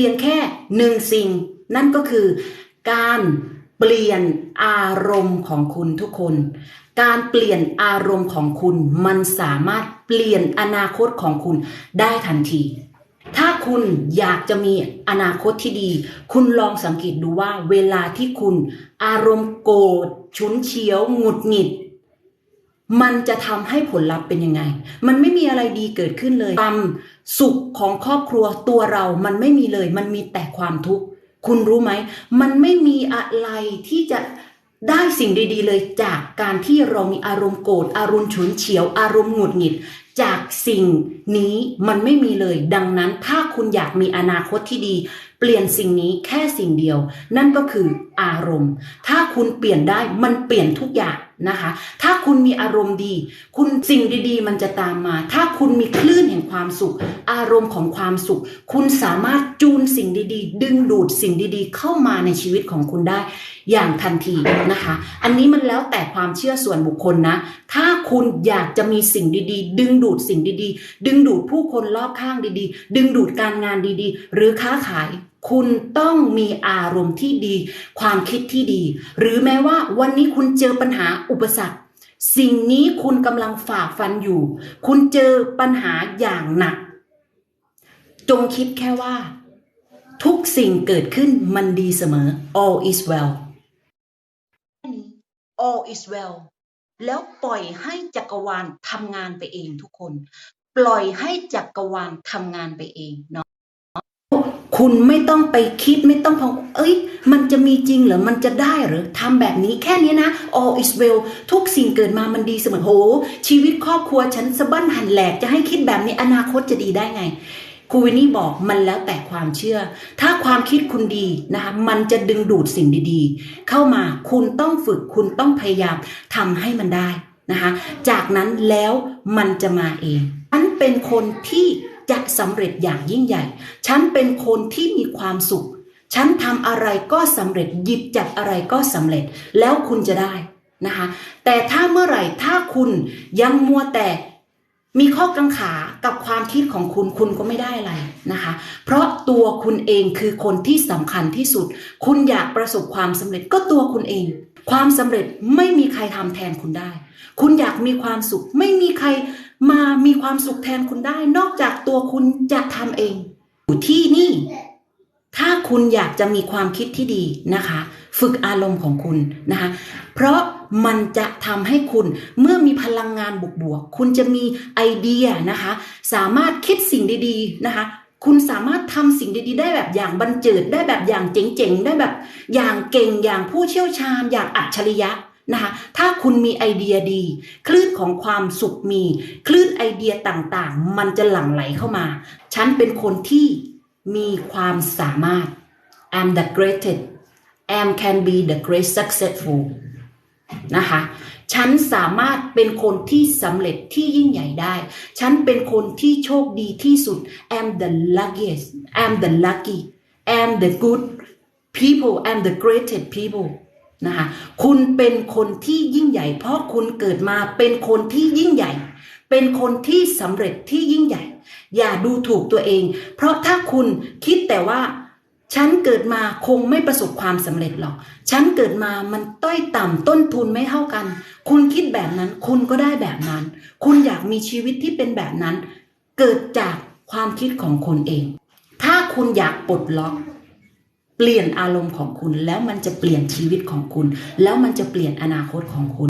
เพียงแค่หนึ่งสิ่ง นั่นก็คือการเปลี่ยนอารมณ์ของคุณทุกคน การเปลี่ยนอารมณ์ของคุณ มันสามารถเปลี่ยนอนาคตของคุณได้ทันที ถ้าคุณอยากจะมีอนาคตที่ดี คุณลองสังเกตดูว่าเวลาที่คุณอารมณ์โกรธฉุนเฉียว หงุดหงิด มันจะทำให้ผลลัพธ์เป็นยังไง มันไม่มีอะไรดีเกิดขึ้นเลย ความสุขของครอบครัวตัวเรา มันไม่มีเลย มันมีแต่ความทุกข์ คุณรู้ไหม มันไม่มีอะไรที่จะได้สิ่งดีๆ เลยจากการที่เรามีอารมณ์โกรธ อารมณ์ฉุนเฉียว อารมณ์หงุดหงิด จากสิ่งนี้มันไม่มีเลย ดังนั้นถ้าคุณอยากมีอนาคตที่ดี เปลี่ยนสิ่งนี้แค่สิ่งเดียว นั่นก็คืออารมณ์ ถ้าคุณเปลี่ยนได้มันเปลี่ยนทุกอย่างนะคะ ถ้าคุณมีอารมณ์ดี คุณสิ่งดีๆ มันจะตามมา ถ้าคุณมีคลื่นแห่งความสุข อารมณ์ของความสุข คุณสามารถจูนสิ่งดีๆ ดึงดูดสิ่งดีๆ เข้ามาในชีวิตของคุณได้ อย่างทันทีนะคะ อันนี้มันแล้วแต่ความเชื่อส่วนบุคคลนะ ถ้าคุณอยากจะมีสิ่งดีๆ ดึงดูดสิ่งดีๆ ดึงดูดผู้คนรอบข้างดีๆ ดึงดูดการงานดีๆ หรือค้าขาย คุณต้องมีอารมณ์ที่ดี ความคิดที่ดี หรือแม้ว่าวันนี้คุณเจอปัญหาอุปสรรค สิ่งนี้คุณกำลังฝ่าฟันอยู่ คุณเจอปัญหาอย่างหนัก จงคิดแค่ว่า ทุกสิ่งเกิดขึ้นมันดีเสมอ all is well all is well แล้วปล่อยให้จักรวาลทำงานไปเองทุกคน ปล่อยให้จักรวาลทำงานไปเองเนาะ คุณไม่ต้องไปคิดไม่ต้องพองเอ้ย มันจะมีจริงเหรอ มันจะได้หรือทำแบบนี้แค่นี้นะ all is well ทุกสิ่งเกิดมามันดีเสมอโห ชีวิตครอบครัวฉันสะบั้นหันแหลกจะให้คิดแบบนี้อนาคตจะดีได้ไงครูวินนี่บอกมันแล้วแต่ความเชื่อ ถ้าความคิดคุณดีนะคะมันจะดึงดูดสิ่งดีๆ เข้ามาคุณต้องฝึกคุณต้องพยายามทำให้มันได้นะคะจากนั้นแล้วมันจะมาเองฉันเป็นคนที่ จะสำเร็จอย่างยิ่งใหญ่ ฉันเป็นคนที่มีความสุข ฉันทำอะไรก็สำเร็จหยิบจับอะไรก็สำเร็จแล้วคุณจะได้นะคะ แต่ถ้าเมื่อไหร่ถ้าคุณยังมัวแต่ มีข้อกังขากับความคิดของคุณคุณก็ไม่ได้อะไรนะคะ เพราะตัวคุณเองคือคนที่สำคัญที่สุด คุณอยากประสบความสำเร็จก็ตัวคุณเอง ความสำเร็จไม่มีใครทำแทนคุณได้ คุณอยากมีความสุข ไม่มีใครมามีความสุขแทนคุณได้ นอกจากตัวคุณจะทำเองอยู่ที่นี่ ถ้าคุณอยากจะมีความคิดที่ดีนะคะ ฝึกอารมณ์ของคุณนะคะ เพราะมันจะทำให้คุณเมื่อมีพลังงานบวกๆคุณจะมีไอเดียนะคะ สามารถคิดสิ่งดีๆนะคะ คุณสามารถทำสิ่งดีๆ ได้แบบอย่างบันเจิดได้แบบอย่างเจ๋งๆ ได้แบบอย่างเก่งอย่างผู้เชี่ยวชาญอย่างอัจฉริยะนะคะถ้าคุณมีไอเดียดี คลื่นของความสุขมี คลื่นไอเดียต่างๆ มันจะหลั่งไหลเข้ามา ฉันเป็นคนที่มีความสามารถ I'm the greatest am can be the great successful นะคะ ฉันสามารถเป็นคนที่สำเร็จที่ยิ่งใหญ่ได้ ฉันเป็นคนที่โชคดีที่สุด am the luckiest am the lucky am the good people am the greatest people นะคะคุณเป็นคนที่ยิ่งใหญ่ เพราะคุณเกิดมาเป็นคนที่ยิ่งใหญ่ เป็นคนที่สำเร็จที่ยิ่งใหญ่ อย่าดูถูกตัวเอง เพราะถ้าคุณคิดแต่ว่า ฉันเกิดมาคงไม่ประสบความสำเร็จหรอก ฉันเกิดมามันต้อยต่ำต้นทุนไม่เท่ากัน คุณคิดแบบนั้น คุณก็ได้แบบนั้น คุณอยากมีชีวิตที่เป็นแบบนั้น เกิดจากความคิดของคุณเอง ถ้าคุณอยากปลดล็อก เปลี่ยนอารมณ์ของคุณ แล้วมันจะเปลี่ยนชีวิตของคุณ แล้วมันจะเปลี่ยนอนาคตของคุณ